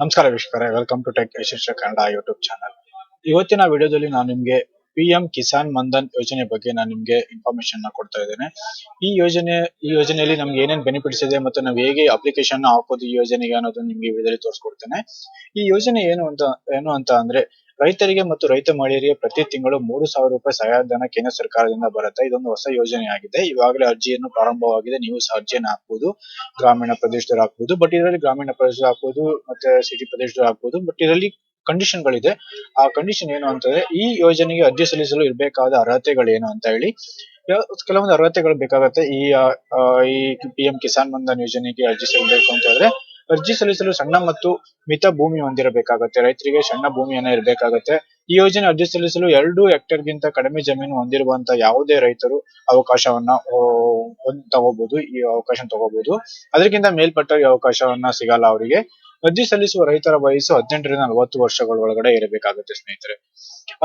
ನಮಸ್ಕಾರ ವೀಕ್ಷಕರೇ welcome to Tech Yashaswi Kannada YouTube channel ಇವತ್ತಿನ ವಿಡಿಯೋದಲ್ಲಿ ನಾನು ನಿಮ್ಗೆ ಪಿ ಎಂ ಕಿಸಾನ್ ಮನ್ಧನ್ ಯೋಜನೆ ಬಗ್ಗೆ ನಾನು ನಿಮ್ಗೆ ಇನ್ಫಾರ್ಮೇಶನ್ನ ಕೊಡ್ತಾ ಇದ್ದೇನೆ. ಈ ಯೋಜನೆ, ಈ ಯೋಜನೆಯಲ್ಲಿ ನಮ್ಗೆ ಏನೇನು ಬೆನಿಫಿಟ್ಸ್ ಇದೆ ಮತ್ತು ನಾವು ಹೇಗೆ ಅಪ್ಲಿಕೇಶನ್ ಹಾಕೋದು ಈ ಯೋಜನೆಗೆ ಅನ್ನೋದನ್ನ ನಿಮ್ಗೆ ವಿಡಿಯೋದಲ್ಲಿ ತೋರಿಸ್ಕೊಡ್ತೇನೆ. ಈ ಯೋಜನೆ ಏನು ಅಂತ ಏನು ಅಂತ ಅಂದ್ರೆ ರೈತರಿಗೆ ಮತ್ತು ರೈತ ಮಹಿಳೆಯರಿಗೆ ಪ್ರತಿ ತಿಂಗಳು ಮೂರು ಸಾವಿರ ರೂಪಾಯಿ ಸಹಾಯಧನ ಕೇಂದ್ರ ಸರ್ಕಾರದಿಂದ ಬರುತ್ತೆ. ಇದೊಂದು ಹೊಸ ಯೋಜನೆ ಆಗಿದೆ ಇವಾಗಲೇ ಅರ್ಜಿಯನ್ನು ಪ್ರಾರಂಭವಾಗಿದೆ. ನೀವು ಸಹ ಅರ್ಜಿಯನ್ನು ಹಾಕಬಹುದು ಗ್ರಾಮೀಣ ಪ್ರದೇಶದಲ್ಲಿ ಹಾಕಬಹುದು ಬಟ್ ಇದರಲ್ಲಿ ಗ್ರಾಮೀಣ ಪ್ರದೇಶದಲ್ಲಿ ಹಾಕಬಹುದು ಮತ್ತೆ ಸಿಟಿ ಪ್ರದೇಶದಲ್ಲಿ ಹಾಕಬಹುದು ಬಟ್ ಇದರಲ್ಲಿ ಕಂಡೀಷನ್ ಗಳಿದೆ. ಆ ಕಂಡೀಷನ್ ಏನು ಅಂತಂದ್ರೆ ಈ ಯೋಜನೆಗೆ ಅರ್ಜಿ ಸಲ್ಲಿಸಲು ಇರಬೇಕಾದ ಅರ್ಹತೆಗಳು ಏನು ಅಂತ ಹೇಳಿ. ಕೆಲವೊಂದು ಅರ್ಹತೆಗಳು ಬೇಕಾಗುತ್ತೆ. ಈ ಈ ಪಿ ಎಂ ಕಿಸಾನ್ ಮನ್ಧನ್ ಯೋಜನೆಗೆ ಅರ್ಜಿ ಸಲ್ಲಿಸಬೇಕು ಅಂತ ಹೇಳಿದ್ರೆ ಅರ್ಜಿ ಸಲ್ಲಿಸಲು ಸಣ್ಣ ಮತ್ತು ಮಿತ ಭೂಮಿ ಹೊಂದಿರಬೇಕಾಗುತ್ತೆ. ರೈತರಿಗೆ ಸಣ್ಣ ಭೂಮಿಯನ್ನ ಇರಬೇಕಾಗುತ್ತೆ. ಈ ಯೋಜನೆ ಅರ್ಜಿ ಸಲ್ಲಿಸಲು ಎರಡು ಹೆಕ್ಟೇರ್ ಗಿಂತ ಕಡಿಮೆ ಜಮೀನು ಹೊಂದಿರುವಂತ ಯಾವುದೇ ರೈತರು ಅವಕಾಶವನ್ನ ತಗೋಬಹುದು ಈ ಅವಕಾಶ ತಗೋಬಹುದು ಅದಕ್ಕಿಂತ ಮೇಲ್ಪಟ್ಟ ಈ ಅವಕಾಶವನ್ನ ಸಿಗಲ್ಲ ಅವರಿಗೆ. ಅರ್ಜಿ ಸಲ್ಲಿಸುವ ರೈತರ ವಯಸ್ಸು ಹದಿನೆಂಟರಿಂದ ನಲವತ್ತು ವರ್ಷಗಳ ಒಳಗಡೆ ಇರಬೇಕಾಗುತ್ತೆ ಸ್ನೇಹಿತರೆ.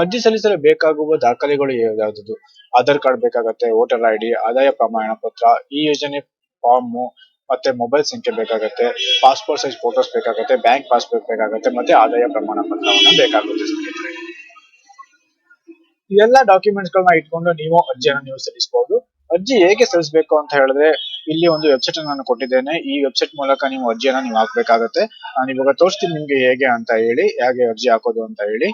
ಅರ್ಜಿ ಸಲ್ಲಿಸಲು ಬೇಕಾಗುವ ದಾಖಲೆಗಳು ಯಾವ್ದು ಆಧಾರ್ ಕಾರ್ಡ್ ಬೇಕಾಗತ್ತೆ, ವೋಟರ್ ಐಡಿ ಆದಾಯ ಪ್ರಮಾಣ ಪತ್ರ ಈ ಯೋಜನೆ ಫಾರ್ಮ್ ಮತ್ತೆ ಮೊಬೈಲ್ ಸಂಖ್ಯೆ ಬೇಕಾಗುತ್ತೆ ಪಾಸ್ಪೋರ್ಟ್ ಸೈಜ್ ಫೋಟೋಸ್ ಬೇಕಾಗುತ್ತೆ ಬ್ಯಾಂಕ್ ಪಾಸ್ಬುಕ್ ಬೇಕಾಗುತ್ತೆ, ಮತ್ತೆ ಆದಾಯ ಪ್ರಮಾಣ ಪತ್ರವನ್ನು ಬೇಕಾಗುತ್ತೆ ಸ್ನೇಹಿತರೆ ಎಲ್ಲಾ ಡಾಕ್ಯುಮೆಂಟ್ಸ್ ಗಳನ್ನ ಇಟ್ಕೊಂಡು ನೀವು ಅರ್ಜಿಯನ್ನು ನೀವು ಸಲ್ಲಿಸಬಹುದು ಅರ್ಜಿ ಹೇಗೆ ಸಲ್ಲಿಸಬೇಕು ಅಂತ ಹೇಳಿದ್ರೆ, ಇಲ್ಲಿ ಒಂದು ವೆಬ್ಸೈಟ್ ನಾನು ಕೊಟ್ಟಿದ್ದೇನೆ. ಈ ವೆಬ್ಸೈಟ್ ಮೂಲಕ ನೀವು ಅರ್ಜಿಯನ್ನು ನೀವು ಹಾಕ್ಬೇಕಾಗತ್ತೆ. ನಾನು ಇವಾಗ ತೋರಿಸ್ತೀನಿ ನಿಮ್ಗೆ ಹೇಗೆ ಅಂತ ಹೇಳಿ, ಹೇಗೆ ಅರ್ಜಿ ಹಾಕೋದು ಅಂತ ಹೇಳಿ.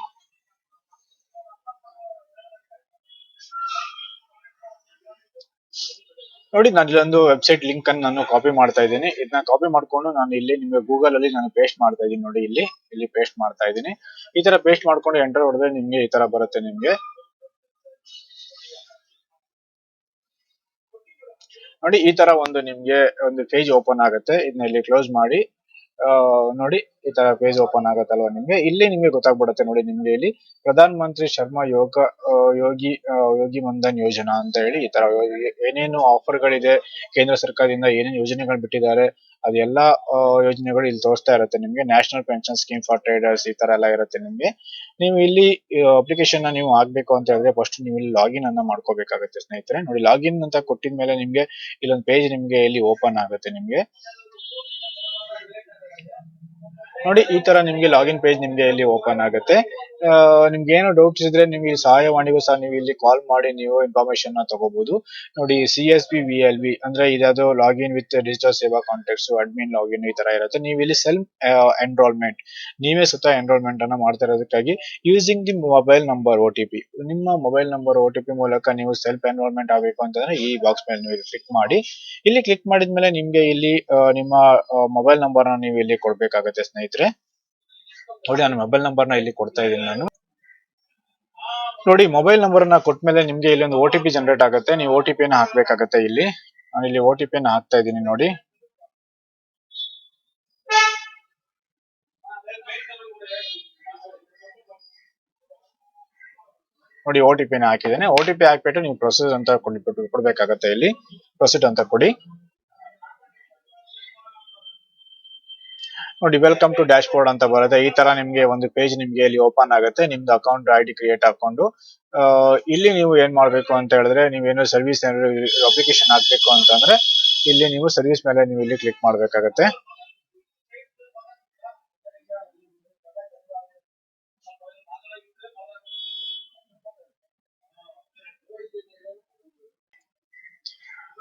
ನೋಡಿ, ನಾನು ಇಲ್ಲೊಂದು ವೆಬ್ಸೈಟ್ ಲಿಂಕ್ ಅನ್ನು ನಾನು ಕಾಪಿ ಮಾಡ್ತಾ ಇದ್ದೀನಿ. ಇದನ್ನ ಕಾಪಿ ಮಾಡ್ಕೊಂಡು ನಾನು ಇಲ್ಲಿ ನಿಮಗೆ ಗೂಗಲ್ ಅಲ್ಲಿ ನಾನು ಪೇಸ್ಟ್ ಮಾಡ್ತಾ ಇದ್ದೀನಿ ನೋಡಿ, ಇಲ್ಲಿ ಇಲ್ಲಿ ಪೇಸ್ಟ್ ಮಾಡ್ತಾ ಇದ್ದೀನಿ. ಈ ತರ ಪೇಸ್ಟ್ ಮಾಡ್ಕೊಂಡು ಎಂಟರ್ ಹೊಡೆದ್ರೆ ನಿಮ್ಗೆ ಈ ತರ ಬರುತ್ತೆ ನಿಮ್ಗೆ. ನೋಡಿ, ಈ ತರ ಒಂದು ನಿಮ್ಗೆ ಒಂದು ಪೇಜ್ ಓಪನ್ ಆಗುತ್ತೆ. ಇದನ್ನ ಇಲ್ಲಿ ಕ್ಲೋಸ್ ಮಾಡಿ. ಆ, ನೋಡಿ ಈ ತರ ಪೇಜ್ ಓಪನ್ ಆಗುತ್ತಲ್ವಾ ನಿಮ್ಗೆ? ಇಲ್ಲಿ ನಿಮ್ಗೆ ಗೊತ್ತಾಗ್ಬಿಡುತ್ತೆ ನೋಡಿ ನಿಮ್ಗೆ ಇಲ್ಲಿ ಪ್ರಧಾನ ಮಂತ್ರಿ ಶರ್ಮಾ ಯೋಗ ಯೋಗಿ ಯೋಗಿ ಮನ್ಧನ್ ಯೋಜನಾ ಅಂತ ಹೇಳಿ ಈ ತರ ಏನೇನು ಆಫರ್ ಗಳಿದೆ ಕೇಂದ್ರ ಸರ್ಕಾರದಿಂದ ಏನೇನು ಯೋಜನೆಗಳು ಬಿಟ್ಟಿದ್ದಾರೆ ಅದೆಲ್ಲ ಯೋಜನೆಗಳು ಇಲ್ಲಿ ತೋರಿಸ್ತಾ ಇರುತ್ತೆ ನಿಮ್ಗೆ. National pension scheme for traders ಈ ತರ ಎಲ್ಲ ಇರುತ್ತೆ ನಿಮ್ಗೆ. ನೀವು ಇಲ್ಲಿ ಅಪ್ಲಿಕೇಶನ್ ನೀವು ಆಗ್ಬೇಕು ಅಂತ ಹೇಳಿದ್ರೆ ಫಸ್ಟ್ ನೀವು ಇಲ್ಲಿ ಲಾಗಿನ್ ಅನ್ನ ಮಾಡ್ಕೋಬೇಕಾಗುತ್ತೆ ಸ್ನೇಹಿತರೆ. ನೋಡಿ ಲಾಗಿನ್ ಅಂತ ಕೊಟ್ಟಿದ್ಮೇಲೆ ನಿಮ್ಗೆ ಇಲ್ಲೊಂದು ಪೇಜ್ ನಿಮ್ಗೆ ಇಲ್ಲಿ ಓಪನ್ ಆಗುತ್ತೆ ನಿಮ್ಗೆ. ನೋಡಿ ಈ ತರ ನಿಮ್ಗೆ ಲಾಗಿನ್ ಪೇಜ್ ನಿಮ್ಗೆ ಇಲ್ಲಿ ಓಪನ್ ಆಗುತ್ತೆ. ನಿಮ್ಗೆ ಏನೋ ಡೌಟ್ಸ್ ಇದ್ರೆ ನಿಮ್ಗೆ ಸಹಾಯವಾಣಿಗೂ ಸಹ ನೀವು ಇಲ್ಲಿ ಕಾಲ್ ಮಾಡಿ, ನೀವು ಇನ್ಫಾರ್ಮೇಶನ್ ತಗೋಬಹುದು ನೋಡಿ C S B V L B ಅಂದ್ರೆ ಇದಾದ್ರು login with digital Seva contacts admin login ಈ ತರ ಇರುತ್ತೆ. ನೀವು ಇಲ್ಲಿ ಸೆಲ್ಫ್ ಎನ್ರೋಲ್ಮೆಂಟ್ ನೀವೇ ಸ್ವತಃ ಎನ್ರೋಲ್ಮೆಂಟ್ ಅನ್ನ ಮಾಡ್ತಾ ಇರೋದಕ್ಕಾಗಿ using the mobile number O T P ನಿಮ್ಮ mobile number O T P ಮೂಲಕ ನೀವು ಸೆಲ್ಫ್ ಎನ್ರೋಲ್ಮೆಂಟ್ ಆಗಬೇಕು ಅಂತಂದ್ರೆ ಈ ಬಾಕ್ಸ್ ಮೇಲೆ ನೀವು ಕ್ಲಿಕ್ ಮಾಡಿ. ಇಲ್ಲಿ ಕ್ಲಿಕ್ ಮಾಡಿದ್ಮೇಲೆ ನಿಮ್ಗೆ ಇಲ್ಲಿ ನಿಮ್ಮ ಮೊಬೈಲ್ ನಂಬರ್ ನೀವು ಇಲ್ಲಿ ಕೊಡ್ಬೇಕಾಗತ್ತೆ ಸ್ನೇಹಿತರೆ. ನೋಡಿ, ನಾನು ಮೊಬೈಲ್ ನಂಬರ್ನ ಇಲ್ಲಿ ಕೊಡ್ತಾ ಇದ್ದೀನಿ ನಾನು. ನೋಡಿ ಮೊಬೈಲ್ ನಂಬರ್ನ ಕೊಟ್ಮೇಲೆ ನಿಮ್ಗೆ ಇಲ್ಲಿ ಒಂದು ಒ ಟಿ ಪಿ ಜನರೇಟ್ ಆಗುತ್ತೆ. ನೀವು ಒ ಟಿ ಪಿ ನ ಹಾಕ್ಬೇಕಾಗತ್ತೆ ಇಲ್ಲಿ. ನಾನು ಇಲ್ಲಿ ಒ ಟಿ ಪಿ ಹಾಕ್ತಾ ಇದ್ದೀನಿ ನೋಡಿ. ನೋಡಿ ಒ ಟಿ ಪಿನ ಹಾಕಿದ್ದೇನೆ. ಒ ಟಿ ಪಿ ಹಾಕ್ಬಿಟ್ಟು ನೀವು ಪ್ರೊಸೆಸ್ ಅಂತ ಕೊಡ್ಬೇಕಾಗತ್ತೆ ಇಲ್ಲಿ. ಪ್ರೊಸೀಡ್ ಅಂತ ಕೊಡಿ. ನೋಡಿ ವೆಲ್ಕಮ್ ಟು ಡ್ಯಾಶ್ ಬೋರ್ಡ್ ಅಂತ ಬರುತ್ತೆ. ಈ ತರ ನಿಮ್ಗೆ ಒಂದು ಪೇಜ್ ನಿಮ್ಗೆ ಇಲ್ಲಿ ಓಪನ್ ಆಗುತ್ತೆ. ನಿಮ್ದು ಅಕೌಂಟ್ ಐ ಡಿ ಕ್ರಿಯೇಟ್ ಹಾಕೊಂಡು ಇಲ್ಲಿ ನೀವು ಏನ್ ಮಾಡ್ಬೇಕು ಅಂತ ಹೇಳಿದ್ರೆ ನೀವೇನು ಸರ್ವಿಸ್ ಅಪ್ಲಿಕೇಶನ್ ಹಾಕ್ಬೇಕು ಅಂತಂದ್ರೆ, ಇಲ್ಲಿ ನೀವು ಸರ್ವಿಸ್ ಮೇಲೆ ನೀವು ಇಲ್ಲಿ ಕ್ಲಿಕ್ ಮಾಡ್ಬೇಕಾಗತ್ತೆ.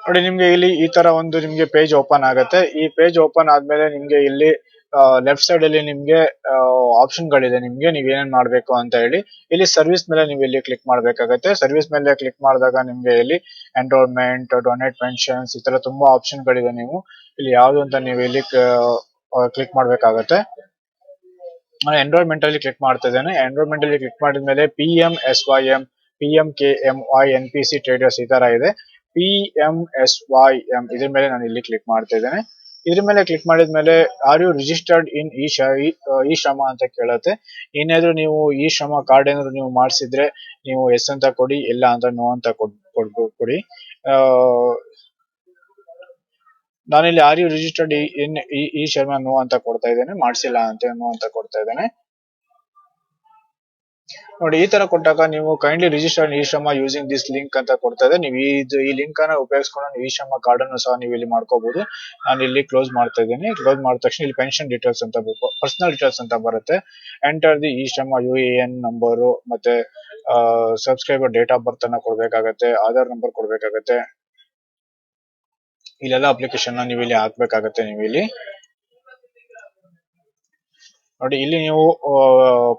ನೋಡಿ, ನಿಮ್ಗೆ ಇಲ್ಲಿ ಈ ತರ ಒಂದು ನಿಮ್ಗೆ ಪೇಜ್ ಓಪನ್ ಆಗುತ್ತೆ. ಈ ಪೇಜ್ ಓಪನ್ ಆದ್ಮೇಲೆ ನಿಮ್ಗೆ ಇಲ್ಲಿ ಲೆಫ್ಟ್ ಸೈಡ್ ಅಲ್ಲಿ ನಿಮ್ಗೆ ಆಪ್ಷನ್ ಗಳಿದೆ. ನಿಮ್ಗೆ ನೀವ್ ಏನೇನ್ ಮಾಡ್ಬೇಕು ಅಂತ ಹೇಳಿ. ಇಲ್ಲಿ ಸರ್ವಿಸ್ ಮೇಲೆ ನೀವು ಇಲ್ಲಿ ಕ್ಲಿಕ್ ಮಾಡ್ಬೇಕಾಗತ್ತೆ. ಸರ್ವಿಸ್ ಮೇಲೆ ಕ್ಲಿಕ್ ಮಾಡಿದಾಗ ನಿಮ್ಗೆ ಇಲ್ಲಿ ಎನ್ರೋಲ್ಮೆಂಟ್ ಡೊನೇಟ್ ಪೆನ್ಷನ್ಸ್ ಈ ತರ ತುಂಬಾ ಆಪ್ಷನ್ ಗಳಿದೆ ನೀವು. ಇಲ್ಲಿ ಯಾವ್ದು ಅಂತ ನೀವು ಇಲ್ಲಿ ಕ್ಲಿಕ್ ಮಾಡ್ಬೇಕಾಗತ್ತೆ. ನಾನು ಎನ್ರೋಲ್ಮೆಂಟ್ ಅಲ್ಲಿ ಕ್ಲಿಕ್ ಮಾಡ್ತಾ ಇದ್ದೇನೆ. ಎನ್ರೋಲ್ಮೆಂಟ್ ಅಲ್ಲಿ ಕ್ಲಿಕ್ ಮಾಡಿದ್ಮೇಲೆ P M S Y M P M K M Y N P C traders ಈ ತರ ಇದೆ. P M S Y M ಇದ್ರ ಮೇಲೆ ನಾನು ಇಲ್ಲಿ ಕ್ಲಿಕ್ ಮಾಡ್ತಾ ಇದ್ದೇನೆ. ಇದ್ರ ಮೇಲೆ ಕ್ಲಿಕ್ ಮಾಡಿದ್ಮೇಲೆ are you registered in e e Shram ಅಂತ ಕೇಳುತ್ತೆ ಏನಾದ್ರು ನೀವು ಇ ಶ್ರಮ ಕಾರ್ಡ್ ಏನಾದ್ರು ನೀವು ಮಾಡಿಸಿದ್ರೆ ನೀವು ಎಸ್ ಅಂತ ಕೊಡಿ ಇಲ್ಲ ಅಂತ ನೋ ಅಂತ ಕೊಡ್ ನಾನಿಲ್ಲಿ are you registered in e Shram no ಅಂತ ಕೊಡ್ತಾ ಇದ್ದೇನೆ ಮಾಡಿಸಿಲ್ಲ ಅಂತ ನೋ ಅಂತ ಕೊಡ್ತಾ ಇದ್ದೇನೆ ನೋಡಿ, ಈ ತರ ಕೊಟ್ಟಾಗ ನೀವು kindly register e Shram using this link ಅಂತ ಕೊಡ್ತಾ ಇದೆ ನೀವು ಇದು, ಈ ಲಿಂಕ್ ಅನ್ನ ಉಪಯೋಗಿಸ್ಕೊಂಡು ಇ ಶ್ರಮ ಕಾರ್ಡ್ ಅನ್ನು ಸಹ ನೀವು ಇಲ್ಲಿ ಮಾಡ್ಕೋಬಹುದು ನಾನು ಇಲ್ಲಿ ಕ್ಲೋಸ್ ಮಾಡ್ತಾ ಇದ್ದೀನಿ. ಕ್ಲೋಸ್ ಮಾಡಿದ ತಕ್ಷಣ ಇಲ್ಲಿ ಪೆನ್ಷನ್ ಡೀಟೇಲ್ಸ್ ಅಂತ ಪರ್ಸನಲ್ ಡೀಟೇಲ್ಸ್ ಅಂತ ಬರುತ್ತೆ. Enter the e Shram U A N number ಮತ್ತೆ ಸಬ್ಸ್ಕ್ರೈಬರ್ ಡೇಟ್ ಆಫ್ ಬರ್ತ್ ಅನ್ನ ಕೊಡ್ಬೇಕಾಗತ್ತೆ, ಆಧಾರ್ ನಂಬರ್ ಕೊಡ್ಬೇಕಾಗತ್ತೆ. ಇಲ್ಲೆಲ್ಲ ಅಪ್ಲಿಕೇಶನ್ ನೀವು ಇಲ್ಲಿ ಹಾಕ್ಬೇಕಾಗತ್ತೆ ನೀವು ಇಲ್ಲಿ ನೋಡಿ, ಇಲ್ಲಿ ನೀವು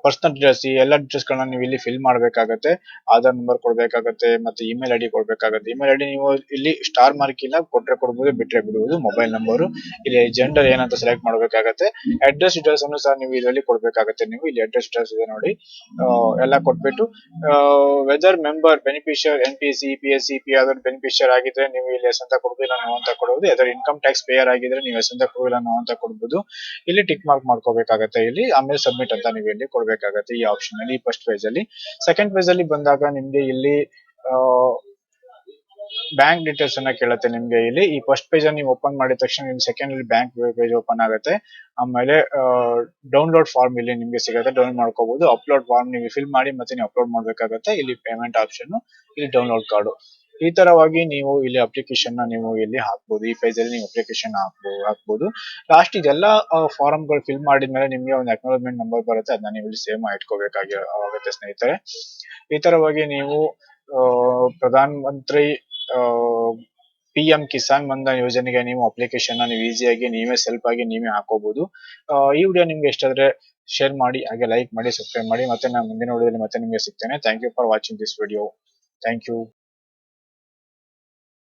ಪರ್ಸನಲ್ ಡೀಟೇಲ್ಸ್ ಈ ಎಲ್ಲ ಡೀಟೇಲ್ಸ್ ಗಳನ್ನ ನೀವು ಇಲ್ಲಿ ಫಿಲ್ ಮಾಡಬೇಕಾಗತ್ತೆ. ಆಧಾರ್ ನಂಬರ್ ಕೊಡ್ಬೇಕಾಗತ್ತೆ, ಮತ್ತೆ ಇಮೇಲ್ ಐಡಿ ಕೊಡ್ಬೇಕಾಗತ್ತೆ. ಇಮೇಲ್ ಐಡಿ ನೀವು ಇಲ್ಲಿ ಸ್ಟಾರ್ ಮಾರ್ಕ್ ಇಲ್ಲ ಕೊಟ್ರೆ ಕೊಡ್ಬೋದು, ಬಿಟ್ರೆ ಬಿಡುವುದು ಮೊಬೈಲ್ ನಂಬರ್ ಇಲ್ಲಿ ಜೆಂಡರ್ ಏನಂತ ಸೆಲೆಕ್ಟ್ ಮಾಡಬೇಕಾಗತ್ತೆ. ಅಡ್ರೆಸ್ ಡೀಟೇಲ್ಸ್ ಅನ್ನು ಸಹ ನೀವು ಇದರಲ್ಲಿ ಕೊಡ್ಬೇಕಾಗತ್ತೆ ನೀವು. ಇಲ್ಲಿ ಅಡ್ರೆಸ್ ಡೀಟೇಲ್ಸ್ ಇದೆ ನೋಡಿ. ಎಲ್ಲ ಕೊಟ್ಬಿಟ್ಟು whether member beneficiary N P C P S C P ಅದರ ಬೆನಿಫಿಷಿಯರ್ ಆಗಿದ್ರೆ ನೀವು ಇಲ್ಲಿ ಎಸ್ ಅಂತ ಕೊಡ್ಬೋದು ನಾವು ಅಂತ ಕೊಡಬಹುದು ಯಾವ್ದಾದ್ರು ಇನ್ಕಮ್ ಟ್ಯಾಕ್ಸ್ ಪೇಯರ್ ಆಗಿದ್ರೆ ನೀವು ಎಸ್ ಅಂತ ಕೊಡೋದಿಲ್ಲ ಅಂತ ಕೊಡ್ಬೋದು. ಇಲ್ಲಿ ಟಿಕ್ ಮಾರ್ಕ್ ಮಾಡ್ಕೋಬೇಕಾಗತ್ತೆ. ಇಲ್ಲಿ ಆಮೇಲೆ ಸಬ್ಮಿಟ್ ಅಂತ ನೀವು ಇಲ್ಲಿ ಕೊಡ್ಬೇಕಾಗತ್ತೆ ಈ ಆಪ್ಷನ್ ಅಲ್ಲಿ ಫಸ್ಟ್ ಪೇಜ್ ಅಲ್ಲಿ. ಸೆಕೆಂಡ್ ಪೇಜ್ ಅಲ್ಲಿ ಬಂದಾಗ ನಿಮ್ಗೆ ಇಲ್ಲಿ ಬ್ಯಾಂಕ್ ಡೀಟೇಲ್ಸ್ ಅನ್ನ ಕೇಳುತ್ತೆ ನಿಮ್ಗೆ ಇಲ್ಲಿ. ಈ ಫಸ್ಟ್ ಪೇಜ್ ನೀವು ಓಪನ್ ಮಾಡಿದ ತಕ್ಷಣ ನಿಮ್ ಸೆಕೆಂಡ್ ಅಲ್ಲಿ ಬ್ಯಾಂಕ್ ಪೇಜ್ ಓಪನ್ ಆಗುತ್ತೆ. ಆಮೇಲೆ ಡೌನ್ಲೋಡ್ ಫಾರ್ಮ್ ಇಲ್ಲಿ ನಿಮ್ಗೆ ಸಿಗುತ್ತೆ. ಡೌನ್ಲೋಡ್ ಮಾಡ್ಕೋಬಹುದು ಅಪ್ಲೋಡ್ ಫಾರ್ಮ್ ನೀವು ಫಿಲ್ ಮಾಡಿ ಮತ್ತೆ ನೀವು ಅಪ್ಲೋಡ್ ಮಾಡ್ಬೇಕಾಗತ್ತೆ. ಇಲ್ಲಿ ಪೇಮೆಂಟ್ ಆಪ್ಷನ್ ಇಲ್ಲಿ ಡೌನ್ಲೋಡ್ ಕಾರ್ಡು ಈ ತರವಾಗಿ ನೀವು ಇಲ್ಲಿ ಅಪ್ಲಿಕೇಶನ್ನ ನೀವು ಇಲ್ಲಿ ಹಾಕ್ಬೋದು. ಈ ಪೇಜ್ ಅಲ್ಲಿ ನೀವು ಅಪ್ಲಿಕೇಶನ್ ಹಾಕ್ಬೋದು. ಲಾಸ್ಟ್ ಇದೆಲ್ಲ ಫಾರ್ಮ್ಗಳು ಫಿಲ್ ಮಾಡಿದ್ಮೇಲೆ ನಿಮ್ಗೆ ಒಂದು ಅಕ್ನಾಲಜ್ಮೆಂಟ್ ನಂಬರ್ ಬರುತ್ತೆ. ಅದನ್ನ ನೀವು ಇಲ್ಲಿ ಸೇವ್ ಮಾಡಿ ಇಟ್ಕೋಬೇಕಾಗಿ ಆಗುತ್ತೆ ಸ್ನೇಹಿತರೆ. ಈ ತರವಾಗಿ ನೀವು ಪ್ರಧಾನ ಮಂತ್ರಿ ಪಿ ಎಂ ಕಿಸಾನ್ ಮನ್ಧನ್ ಯೋಜನೆಗೆ ನೀವು ಅಪ್ಲಿಕೇಶನ್ ನೀವು ಈಸಿಯಾಗಿ ನೀವೇ ಸೆಲ್ಫ್ ಆಗಿ ನೀವೇ ಹಾಕೋಬಹುದು ಈ ವಿಡಿಯೋ ನಿಮ್ಗೆ ಇಷ್ಟ ಆದ್ರೆ ಶೇರ್ ಮಾಡಿ, ಹಾಗೆ ಲೈಕ್ ಮಾಡಿ ಸಬ್ಸ್ಕ್ರೈಬ್ ಮಾಡಿ. ಮತ್ತೆ ನಾನು ಮುಂದಿನ ವಿಡಿಯೋದಲ್ಲಿ ಮತ್ತೆ ನಿಮ್ಗೆ ಸಿಗ್ತೇನೆ. Thank you for watching this video thank you